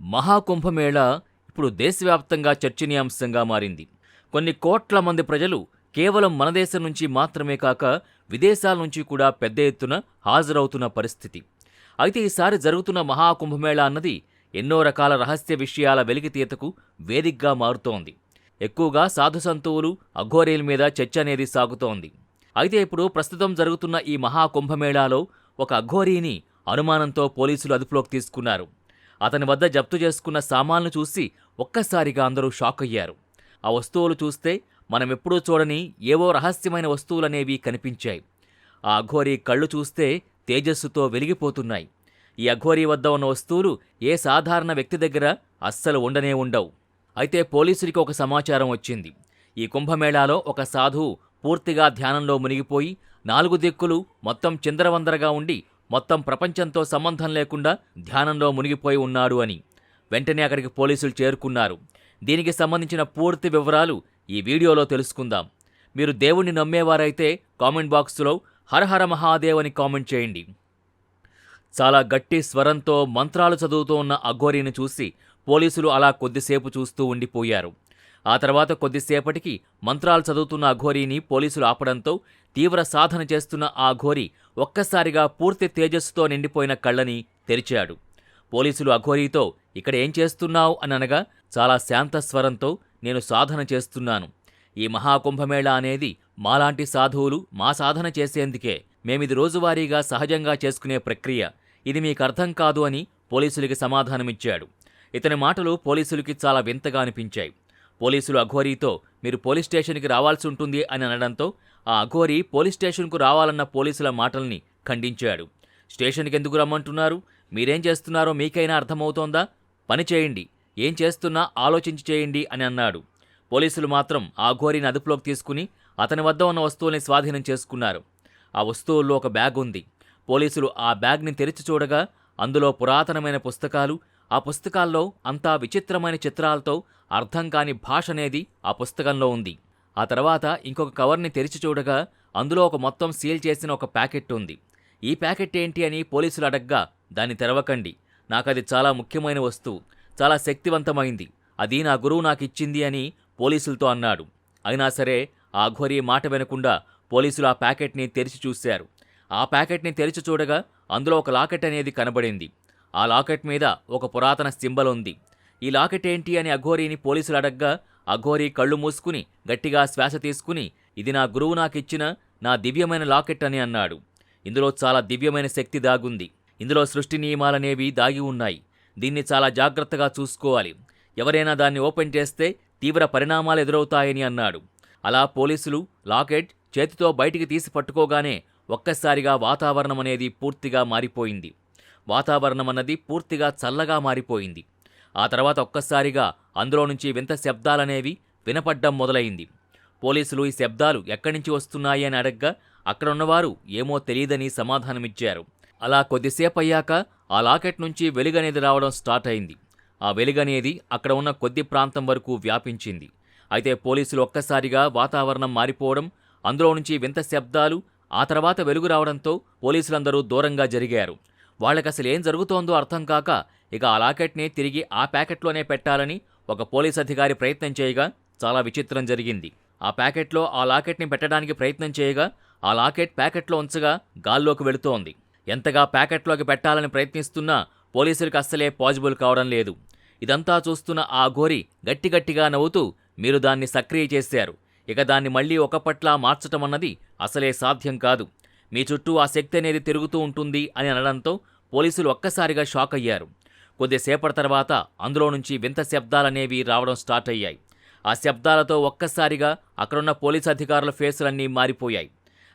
మహాకుంభమేళ ఇప్పుడు దేశవ్యాప్తంగా చర్చనీయాంశంగా మారింది. కొన్ని కోట్ల మంది ప్రజలు కేవలం మన దేశం నుంచి మాత్రమే కాక విదేశాల నుంచి కూడా పెద్ద ఎత్తున హాజరవుతున్న పరిస్థితి. అయితే ఈసారి జరుగుతున్న మహాకుంభమేళ అన్నది ఎన్నో రకాల రహస్య విషయాల వెలికితీతకు వేదికగా మారుతోంది. ఎక్కువగా సాధు సంతువులు అఘోరీల మీద చర్చ అనేది సాగుతోంది. అయితే ఇప్పుడు ప్రస్తుతం జరుగుతున్న ఈ మహాకుంభమేళాలో ఒక అఘోరీని అనుమానంతో పోలీసులు అదుపులోకి తీసుకున్నారు. అతని వద్ద జప్తు చేసుకున్న సామాన్లు చూసి ఒక్కసారిగా అందరూ షాక్ అయ్యారు. ఆ వస్తువులు చూస్తే మనం ఎప్పుడూ చూడని ఏవో రహస్యమైన వస్తువులనేవి కనిపించాయి. ఆ అఘోరీ కళ్ళు చూస్తే తేజస్సుతో వెలిగిపోతున్నాయి. ఈ అఘోరీ వద్ద ఉన్న వస్తువులు ఏ సాధారణ వ్యక్తి దగ్గర అస్సలు ఉండనే ఉండవు. అయితే పోలీసులకి ఒక సమాచారం వచ్చింది. ఈ కుంభమేళాలో ఒక సాధువు పూర్తిగా ధ్యానంలో మునిగిపోయి నాలుగు దిక్కులు మొత్తం చిందరవందరగా ఉండి మొత్తం ప్రపంచంతో సంబంధం లేకుండా ధ్యానంలో మునిగిపోయి ఉన్నాడు అని. వెంటనే అక్కడికి పోలీసులు చేరుకున్నారు. దీనికి సంబంధించిన పూర్తి వివరాలు ఈ వీడియోలో తెలుసుకుందాం. మీరు దేవుణ్ణి నమ్మేవారైతే కామెంట్ బాక్స్లో హరహర మహాదేవ్ అని కామెంట్ చేయండి. చాలా గట్టి స్వరంతో మంత్రాలు చదువుతూ ఉన్న అఘోరీని చూసి పోలీసులు అలా కొద్దిసేపు చూస్తూ ఉండిపోయారు. ఆ తర్వాత కొద్దిసేపటికి మంత్రాలు చదువుతున్న అఘోరీని పోలీసులు ఆపడంతో తీవ్ర సాధన చేస్తున్న ఆ ఘోరి ఒక్కసారిగా పూర్తి తేజస్సుతో నిండిపోయిన కళ్ళని తెరిచాడు. పోలీసులు అఘోరీతో ఇక్కడ ఏం చేస్తున్నావు అని అనగా చాలా శాంత స్వరంతో నేను సాధన చేస్తున్నాను. ఈ మహాకుంభమేళ అనేది మాలాంటి సాధువులు మా సాధన చేసేందుకే. మేమిది రోజువారీగా సహజంగా చేసుకునే ప్రక్రియ. ఇది మీకు అర్థం కాదు అని పోలీసులకి సమాధానమిచ్చాడు. ఇతని మాటలు పోలీసులకి చాలా వింతగా అనిపించాయి. పోలీసులు అఘోరీతో మీరు పోలీస్ స్టేషన్కి రావాల్సి ఉంటుంది అని అనడంతో ఆ అఘోరీ పోలీస్ స్టేషన్కు రావాలన్న పోలీసుల మాటల్ని ఖండించాడు. స్టేషన్కి ఎందుకు రమ్మంటున్నారు? మీరేం చేస్తున్నారో మీకైనా అర్థమవుతోందా? పని చేయండి. ఏం చేస్తున్నా ఆలోచించి చేయండి అని అన్నాడు. పోలీసులు మాత్రం ఆ ఘోరీని అదుపులోకి తీసుకుని అతని వద్ద ఉన్న వస్తువుల్ని స్వాధీనం చేసుకున్నారు. ఆ వస్తువుల్లో ఒక బ్యాగ్ ఉంది పోలీసులు ఆ బ్యాగ్ని తెరిచి చూడగా అందులో పురాతనమైన పుస్తకాలు ఆ పుస్తకాల్లో అంతా విచిత్రమైన చిత్రాలతో అర్థం కాని భాష అనేది ఆ పుస్తకంలో ఉంది. ఆ తర్వాత ఇంకొక కవర్ని తెరిచి చూడగా అందులో ఒక మొత్తం సీల్ చేసిన ఒక ప్యాకెట్ ఉంది. ఈ ప్యాకెట్ ఏంటి అని పోలీసులు అడగ్గా దాన్ని తెరవకండి. నాకది చాలా ముఖ్యమైన వస్తువు. చాలా శక్తివంతమైంది. అది నా గురువు నాకు ఇచ్చింది అని పోలీసులతో అన్నాడు. అయినా సరే ఆ ఘోరీ మాట వినకుండా పోలీసులు ఆ ప్యాకెట్ని తెరిచి చూశారు. ఆ ప్యాకెట్ని తెరిచి చూడగా అందులో ఒక లాకెట్ అనేది కనబడింది. ఆ లాకెట్ మీద ఒక పురాతన సింబల్ ఉంది. ఈ లాకెట్ ఏంటి అని అఘోరీని పోలీసులు అడగ్గా అఘోరీ కళ్ళు మూసుకుని గట్టిగా శ్వాస తీసుకుని ఇది నా గురువు నాకిచ్చిన నా దివ్యమైన లాకెట్ అని అన్నాడు. ఇందులో చాలా దివ్యమైన శక్తి దాగుంది. ఇందులో సృష్టి నియమాలనేవి దాగి ఉన్నాయి. దీన్ని చాలా జాగ్రత్తగా చూసుకోవాలి. ఎవరైనా దాన్ని ఓపెన్ చేస్తే తీవ్ర పరిణామాలు ఎదురవుతాయని అన్నాడు. అలా పోలీసులు లాకెట్ చేతితో బయటికి తీసి పట్టుకోగానే ఒక్కసారిగా వాతావరణం అనేది పూర్తిగా మారిపోయింది. వాతావరణం అన్నది పూర్తిగా చల్లగా మారిపోయింది. ఆ తర్వాత ఒక్కసారిగా అందులో నుంచి వింత శబ్దాలనేవి వినపడ్డం మొదలైంది. పోలీసులు ఈ శబ్దాలు ఎక్కడి నుంచి వస్తున్నాయి అని అడగ్గా అక్కడున్నవారు ఏమో తెలియదని సమాధానమిచ్చారు. అలా కొద్దిసేపు అయ్యాక ఆ లాకెట్ నుంచి వెలుగనేది రావడం స్టార్ట్ అయింది ఆ వెలుగనేది అక్కడ ఉన్న కొద్ది ప్రాంతం వరకు వ్యాపించింది. అయితే పోలీసులు ఒక్కసారిగా వాతావరణం మారిపోవడం అందులో నుంచి వింత శబ్దాలు ఆ తర్వాత వెలుగు రావడంతో పోలీసులందరూ దూరంగా జరిగారు. వాళ్ళకి అసలు ఏం జరుగుతోందో అర్థం కాక ఇక ఆ లాకెట్ని తిరిగి ఆ ప్యాకెట్లోనే పెట్టాలని ఒక పోలీస్ అధికారి ప్రయత్నం చేయగా చాలా విచిత్రం జరిగింది. ఆ ప్యాకెట్లో ఆ లాకెట్ని పెట్టడానికి ప్రయత్నం చేయగా ఆ లాకెట్ ప్యాకెట్లో ఉంచగా గాల్లోకి వెళుతోంది. ఎంతగా ప్యాకెట్లోకి పెట్టాలని ప్రయత్నిస్తున్నా పోలీసులకు అస్సలే పాజిబుల్ కావడం లేదు. ఇదంతా చూస్తున్న ఆ ఘోరి గట్టిగట్టిగా నవ్వుతూ మీరు దాన్ని సక్రియ చేశారు. ఇక దాన్ని మళ్ళీ ఒకపట్లా మార్చటం అన్నది అసలే సాధ్యం కాదు. మీ చుట్టూ ఆ శక్తి అనేది తిరుగుతూ ఉంటుంది అని అనడంతో పోలీసులు ఒక్కసారిగా షాక్ అయ్యారు. కొద్దిసేపటి తర్వాత అందులో నుంచి వింత శబ్దాలనేవి రావడం స్టార్ట్ అయ్యాయి. ఆ శబ్దాలతో ఒక్కసారిగా అక్కడున్న పోలీస్ అధికారుల ఫేసులన్నీ మారిపోయాయి.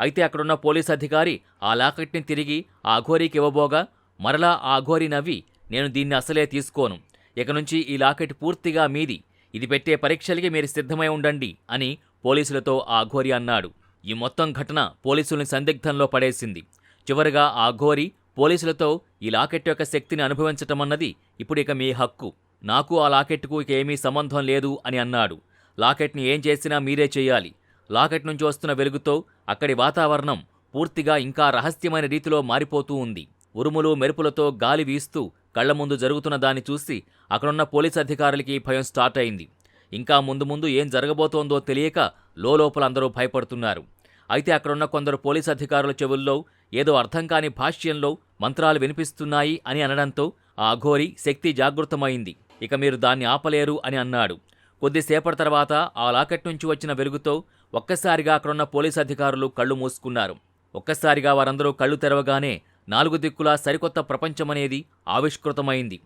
అయితే అక్కడున్న పోలీస్ అధికారి ఆ లాకెట్ని తిరిగి ఆ అఘోరీకి ఇవ్వబోగా మరలా ఆ అఘోరి నవ్వి నేను దీన్ని అసలే తీసుకోను. ఇక నుంచి ఈ లాకెట్ పూర్తిగా మీది. ఇది పెట్టే పరీక్షలకి మీరు సిద్ధమై ఉండండి అని పోలీసులతో ఆ అఘోరి అన్నాడు. ఈ మొత్తం ఘటన పోలీసుల్ని సందిగ్ధంలో పడేసింది. చివరగా ఆ ఘోరి పోలీసులతో ఈ లాకెట్ యొక్క శక్తిని అనుభవించటం అన్నది ఇప్పుడు ఇక మీ హక్కు. నాకు ఆ లాకెట్కు ఇక ఏమీ సంబంధం లేదు అని అన్నాడు. లాకెట్ని ఏం చేసినా మీరే చేయాలి. లాకెట్ నుంచి వస్తున్న వెలుగుతో అక్కడి వాతావరణం పూర్తిగా ఇంకా రహస్యమైన రీతిలో మారిపోతూ ఉంది. ఉరుములు మెరుపులతో గాలి వీస్తూ కళ్ళ ముందు జరుగుతున్న దాన్ని చూసి అక్కడున్న పోలీస్ అధికారులకి భయం స్టార్ట్ అయింది. ఇంకా ముందు ముందు ఏం జరగబోతోందో తెలియక లోపల అందరూ భయపడుతున్నారు. అయితే అక్కడున్న కొందరు పోలీస్ అధికారుల చెవుల్లో ఏదో అర్థం కాని భాష్యంలో మంత్రాలు వినిపిస్తున్నాయి అని అనడంతో ఆ అఘోరి శక్తి జాగృతమైంది. ఇక మీరు దాన్ని ఆపలేరు అని అన్నాడు. కొద్దిసేపటి తర్వాత ఆ లాకెట్ నుంచి వచ్చిన వెలుగుతో ఒక్కసారిగా అక్కడున్న పోలీస్ అధికారులు కళ్ళు మూసుకున్నారు. ఒక్కసారిగా వారందరూ కళ్ళు తెరవగానే నాలుగు దిక్కులా సరికొత్త ప్రపంచమనేది ఆవిష్కృతమైంది.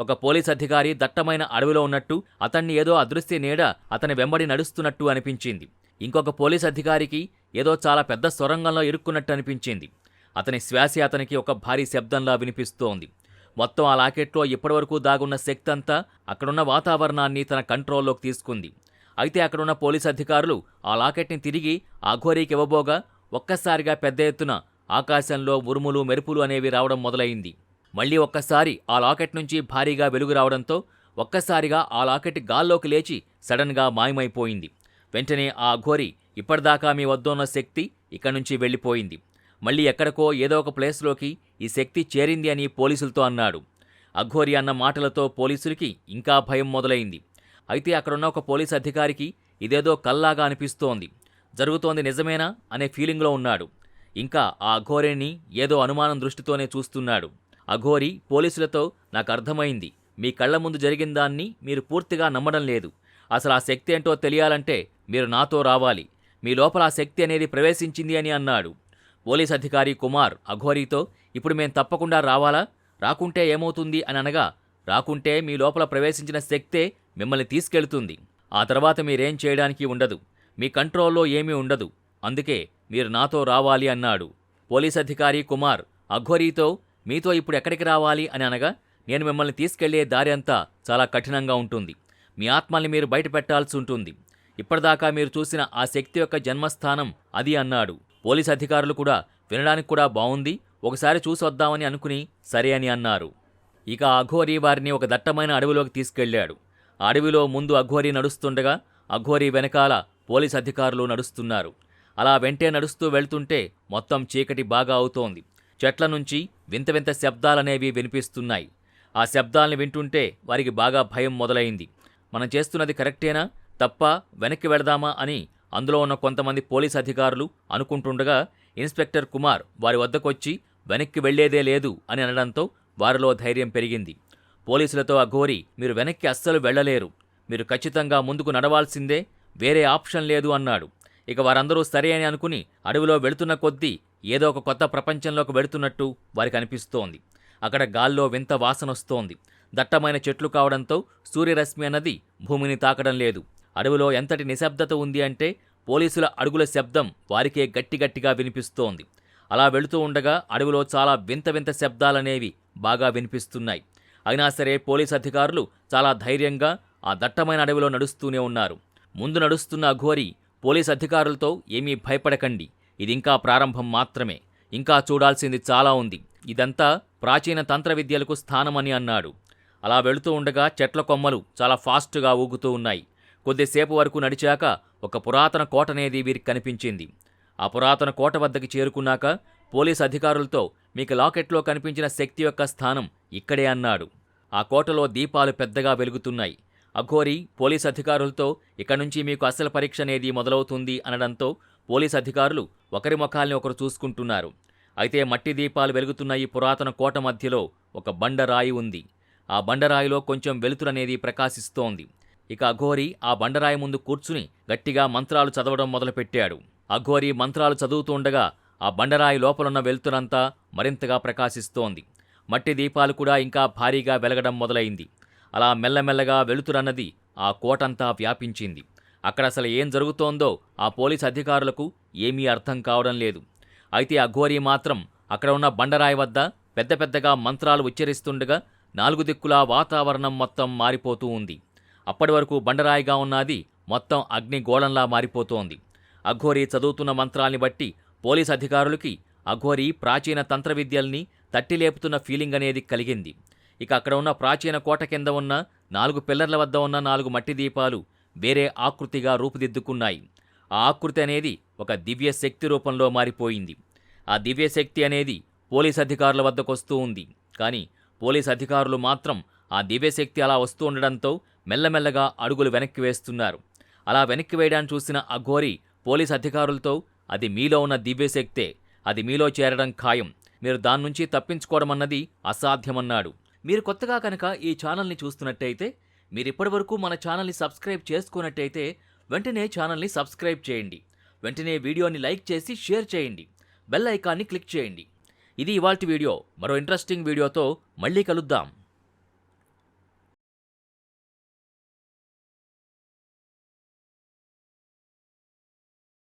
ఒక పోలీస్ అధికారి దట్టమైన అడవిలో ఉన్నట్టు అతన్ని ఏదో అదృశ్య నీడ అతని వెంబడి నడుస్తున్నట్టు అనిపించింది. ఇంకొక పోలీస్ అధికారికి ఏదో చాలా పెద్ద సొరంగంలో ఇరుక్కున్నట్టు అనిపించింది. అతని శ్వాస అతనికి ఒక భారీ శబ్దంలా వినిపిస్తోంది. మొత్తం ఆ లాకెట్లో ఇప్పటివరకు దాగున్న శక్తి అంతా అక్కడున్న వాతావరణాన్ని తన కంట్రోల్లోకి తీసుకుంది. అయితే అక్కడున్న పోలీస్ అధికారులు ఆ లాకెట్ని తిరిగి ఆ ఘోరీకి ఇవ్వబోగా ఒక్కసారిగా పెద్ద ఎత్తున ఆకాశంలో ఉరుములు మెరుపులు అనేవి రావడం మొదలైంది. మళ్ళీ ఒక్కసారి ఆ లాకెట్ నుంచి భారీగా వెలుగు రావడంతో ఒక్కసారిగా ఆ లాకెట్ గాల్లోకి లేచి సడన్గా మాయమైపోయింది. వెంటనే ఆ ఘోరి ఇప్పటిదాకా మీ వద్దన్న శక్తి ఇక్కడి నుంచి వెళ్ళిపోయింది. మళ్ళీ ఎక్కడికో ఏదో ఒక ప్లేస్లోకి ఈ శక్తి చేరింది అని పోలీసులతో అన్నాడు. అఘోరి అన్న మాటలతో పోలీసులకి ఇంకా భయం మొదలైంది. అయితే అక్కడున్న ఒక పోలీస్ అధికారికి ఇదేదో కల్లాగా అనిపిస్తోంది. జరుగుతోంది నిజమేనా? అనే ఫీలింగ్లో ఉన్నాడు. ఇంకా ఆ అఘోరిని ఏదో అనుమానం దృష్టితోనే చూస్తున్నాడు. అఘోరి పోలీసులతో నాకు అర్థమైంది మీ కళ్ళ ముందు జరిగిన దాన్ని మీరు పూర్తిగా నమ్మడం లేదు. అసలు ఆ శక్తి ఏంటో తెలియాలంటే మీరు నాతో రావాలి. మీ లోపల ఆ శక్తి అనేది ప్రవేశించింది అని అన్నాడు. పోలీస్ అధికారి కుమార్ అఘోరీతో ఇప్పుడు మేం తప్పకుండా రావాలా? రాకుంటే ఏమవుతుంది? అని అనగా రాకుంటే మీ లోపల ప్రవేశించిన శక్తే మిమ్మల్ని తీసుకెళ్తుంది. ఆ తర్వాత మీరేం చేయడానికి ఉండదు. మీ కంట్రోల్లో ఏమీ ఉండదు. అందుకే మీరు నాతో రావాలి అన్నాడు. పోలీస్ అధికారి కుమార్ అఘోరీతో మీతో ఇప్పుడు ఎక్కడికి రావాలి అని అనగా నేను మిమ్మల్ని తీసుకెళ్ళే దారి అంతా చాలా కఠినంగా ఉంటుంది. మీ ఆత్మల్ని మీరు బయట పెట్టాల్సి ఉంటుంది. ఇప్పటిదాకా మీరు చూసిన ఆ శక్తి యొక్క జన్మస్థానం అది అన్నాడు. పోలీస్ అధికారులు కూడా వినడానికి కూడా బాగుంది ఒకసారి చూసి వద్దామని అనుకుని సరే అని అన్నారు. ఇక అఘోరి వారిని ఒక దట్టమైన అడవిలోకి తీసుకెళ్ళాడు. ఆ అడవిలో ముందు అఘోరి నడుస్తుండగా అఘోరి వెనకాల పోలీస్ అధికారులు నడుస్తున్నారు. అలా వెంటే నడుస్తూ వెళ్తుంటే మొత్తం చీకటి బాగా అవుతోంది. చెట్ల నుంచి వింత వింత శబ్దాలనేవి వినిపిస్తున్నాయి. ఆ శబ్దాలను వింటుంటే వారికి బాగా భయం మొదలైంది. మనం చేస్తున్నది కరెక్టేనా? తప్ప వెనక్కి వెళదామా అని అందులో ఉన్న కొంతమంది పోలీస్ అధికారులు అనుకుంటుండగా ఇన్స్పెక్టర్ కుమార్ వారి వద్దకొచ్చి వెనక్కి వెళ్ళేదే లేదు అని అనడంతో వారిలో ధైర్యం పెరిగింది. పోలీసులతో అఘోరి మీరు వెనక్కి అస్సలు వెళ్ళలేరు. మీరు ఖచ్చితంగా ముందుకు నడవాల్సిందే. వేరే ఆప్షన్ లేదు అన్నాడు. ఇక వారందరూ సరే అని అనుకుని అడవిలో వెళుతున్న కొద్దీ ఏదో ఒక కొత్త ప్రపంచంలోకి వెళుతున్నట్టు వారికి అనిపిస్తోంది. అక్కడ గాల్లో వింత వాసనొస్తోంది దట్టమైన చెట్లు కావడంతో సూర్యరశ్మి అన్నది భూమిని తాకడం లేదు. అడవిలో ఎంతటి నిశ్శబ్దత ఉంది అంటే పోలీసుల అడుగుల శబ్దం వారికే గట్టిగట్టిగా వినిపిస్తోంది. అలా వెళుతూ ఉండగా అడవిలో చాలా వింత వింత శబ్దాలనేవి బాగా వినిపిస్తున్నాయి. అయినా సరే పోలీస్ అధికారులు చాలా ధైర్యంగా ఆ దట్టమైన అడవిలో నడుస్తూనే ఉన్నారు. ముందు నడుస్తున్న అఘోరి పోలీస్ అధికారులతో ఏమీ భయపడకండి. ఇది ఇంకా ప్రారంభం మాత్రమే. ఇంకా చూడాల్సింది చాలా ఉంది. ఇదంతా ప్రాచీన తంత్ర విద్యలకు స్థానమని అన్నాడు. అలా వెళుతూ ఉండగా చెట్ల కొమ్మలు చాలా ఫాస్ట్గా ఊగుతూ ఉన్నాయి. కొద్దిసేపు వరకు నడిచాక ఒక పురాతన కోట అనేది వీరికి కనిపించింది. ఆ పురాతన కోట వద్దకి చేరుకున్నాక పోలీస్ అధికారులతో మీకు లాకెట్లో కనిపించిన శక్తి యొక్క స్థానం ఇక్కడే అన్నాడు. ఆ కోటలో దీపాలు పెద్దగా వెలుగుతున్నాయి. అఘోరి పోలీస్ అధికారులతో ఇక నుంచి మీకు అసలు పరీక్ష అనేది మొదలవుతుంది అనడంతో పోలీస్ అధికారులు ఒకరి ముఖాల్ని ఒకరు చూసుకుంటున్నారు. అయితే మట్టి దీపాలు వెలుగుతున్న ఈ పురాతన కోట మధ్యలో ఒక బండరాయి ఉంది. ఆ బండరాయిలో కొంచెం వెలుతురనేది ప్రకాశిస్తోంది. ఇక అఘోరి ఆ బండరాయి ముందు కూర్చుని గట్టిగా మంత్రాలు చదవడం మొదలుపెట్టాడు. అఘోరి మంత్రాలు చదువుతూ ఉండగా ఆ బండరాయి లోపలున్న వెలుతురంతా మరింతగా ప్రకాశిస్తోంది. మట్టి దీపాలు కూడా ఇంకా భారీగా వెలగడం మొదలైంది. అలా మెల్లమెల్లగా వెలుతురన్నది ఆ కోటంతా వ్యాపించింది. అక్కడ అసలు ఏం జరుగుతోందో ఆ పోలీస్ అధికారులకు ఏమీ అర్థం కావడం లేదు. అయితే ఆ ఘోరీ మాత్రం అక్కడ ఉన్న బండరాయి వద్ద పెద్ద పెద్దగా మంత్రాలు ఉచ్చరిస్తుండగా నాలుగు దిక్కులా వాతావరణం మొత్తం మారిపోతూ ఉంది. అప్పటి వరకు బండరాయిగా ఉన్నది మొత్తం అగ్నిగోళంలా మారిపోతోంది. అఘోరి చదువుతున్న మంత్రాల్ని బట్టి పోలీస్ అధికారులకి అఘోరి ప్రాచీన తంత్ర విద్యల్ని తట్టిలేపుతున్న ఫీలింగ్ అనేది కలిగింది. ఇక అక్కడ ఉన్న ప్రాచీన కోట కింద ఉన్న నాలుగు పిల్లర్ల వద్ద ఉన్న నాలుగు మట్టి దీపాలు వేరే ఆకృతిగా రూపుదిద్దుకున్నాయి. ఆ ఆకృతి అనేది ఒక దివ్య శక్తి రూపంలో మారిపోయింది. ఆ దివ్య శక్తి అనేది పోలీస్ అధికారుల వద్దకు వస్తూ ఉంది. కానీ పోలీస్ అధికారులు మాత్రం ఆ దివ్యశక్తి అలా వస్తూ ఉండడంతో మెల్లమెల్లగా అడుగులు వెనక్కి వేస్తున్నారు. అలా వెనక్కి వేయడాన్ని చూసిన అఘోరి పోలీస్ అధికారులతో అది మీలో ఉన్న దివ్యశక్తే అది మీలో చేరడం ఖాయం. మీరు దాని నుంచి తప్పించుకోవడం అన్నది అసాధ్యమన్నాడు. మీరు కొత్తగా కనుక ఈ ఛానల్ని చూస్తున్నట్టయితే మీరు ఇప్పటివరకు మన ఛానల్ని సబ్స్క్రైబ్ చేసుకున్నట్టయితే వెంటనే ఛానల్ని సబ్స్క్రైబ్ చేయండి. వెంటనే వీడియోని లైక్ చేసి షేర్ చేయండి. బెల్ ఐకాన్ని క్లిక్ చేయండి. ఇది ఇవాల్టి వీడియో. మరో ఇంట్రెస్టింగ్ వీడియోతో మళ్ళీ కలుద్దాం.